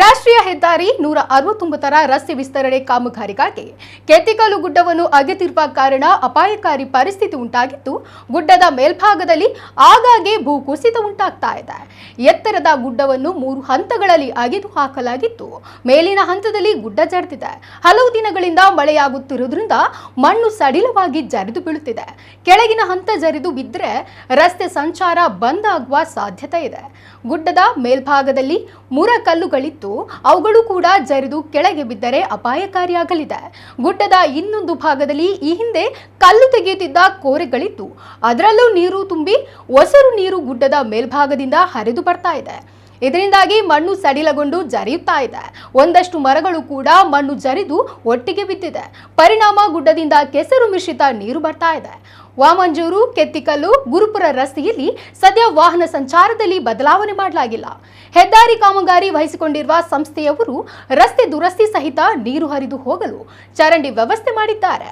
ರಾಷ್ಟ್ರೀಯ ಹೆದ್ದಾರಿ ನೂರ ಅರವತ್ತೊಂಬತ್ತರ ರಸ್ತೆ ವಿಸ್ತರಣೆ ಕಾಮಗಾರಿಗಾಗಿ ಕೆತ್ತಿಕಾಲು ಗುಡ್ಡವನ್ನು ಅಗೆತಿರುವ ಕಾರಣ ಅಪಾಯಕಾರಿ ಪರಿಸ್ಥಿತಿ ಉಂಟಾಗಿದ್ದು, ಗುಡ್ಡದ ಮೇಲ್ಭಾಗದಲ್ಲಿ ಆಗಾಗ್ಗೆ ಭೂಕುಸಿತ ಉಂಟಾಗ್ತಾ ಇದೆ. ಎತ್ತರದ ಗುಡ್ಡವನ್ನು ಮೂರು ಹಂತಗಳಲ್ಲಿ ಅಗೆದು ಹಾಕಲಾಗಿತ್ತು. ಮೇಲಿನ ಹಂತದಲ್ಲಿ ಗುಡ್ಡ ಜರಿದಿದೆ ಹಲವು ದಿನಗಳಿಂದ ಮಳೆಯಾಗುತ್ತಿರುವುದರಿಂದ ಮಣ್ಣು ಸಡಿಲವಾಗಿ ಜರಿದು ಬೀಳುತ್ತಿದೆ. ಕೆಳಗಿನ ಹಂತ ಜರಿದು ಬಿದ್ದರೆ ರಸ್ತೆ ಸಂಚಾರ ಬಂದ್ ಆಗುವ ಸಾಧ್ಯತೆ ಇದೆ. ಗುಡ್ಡದ ಮೇಲ್ಭಾಗದಲ್ಲಿ ಮುರ ಅವುಗಳು ಕೂಡ ಜರಿದು ಕೆಳಗೆ ಬಿದ್ದರೆ ಅಪಾಯಕಾರಿಯಾಗಲಿದೆ. ಗುಡ್ಡದ ಇನ್ನೊಂದು ಭಾಗದಲ್ಲಿ ಈ ಹಿಂದೆ ಕಲ್ಲು ತೆಗೆಯುತ್ತಿದ್ದ ಕೋರೆಗಳಿತ್ತು ಅದರಲ್ಲೂ ನೀರು ತುಂಬಿ ಒಸರು ನೀರು ಗುಡ್ಡದ ಮೇಲ್ಭಾಗದಿಂದ ಹರಿದು ಬರ್ತಾ ಇದೆ. ಇದರಿಂದಾಗಿ ಮಣ್ಣು ಸಡಿಲಗೊಂಡು ಜರಿಯುತ್ತಾ ಇದೆ. ಒಂದಷ್ಟು ಮರಗಳು ಕೂಡ ಮಣ್ಣು ಜರಿದು ಒಟ್ಟಿಗೆ ಬಿದ್ದಿದೆ. ಪರಿಣಾಮ ಗುಡ್ಡದಿಂದ ಕೆಸರು ಮಿಶ್ರಿತ ನೀರು ಬರ್ತಾ ಇದೆ. ವಾಮಂಜೂರು, ಕೆತ್ತಿಕಲ್ಲು, ಗುರುಪುರ ರಸ್ತೆಯಲ್ಲಿ ಸದ್ಯ ವಾಹನ ಸಂಚಾರದಲ್ಲಿ ಬದಲಾವಣೆ ಮಾಡಲಾಗಿಲ್ಲ. ಹೆದ್ದಾರಿ ಕಾಮಗಾರಿ ವಹಿಸಿಕೊಂಡಿರುವ ಸಂಸ್ಥೆಯವರು ರಸ್ತೆ ದುರಸ್ತಿ ಸಹಿತ ನೀರು ಹರಿದು ಹೋಗಲು ಚರಂಡಿ ವ್ಯವಸ್ಥೆ ಮಾಡಿದ್ದಾರೆ.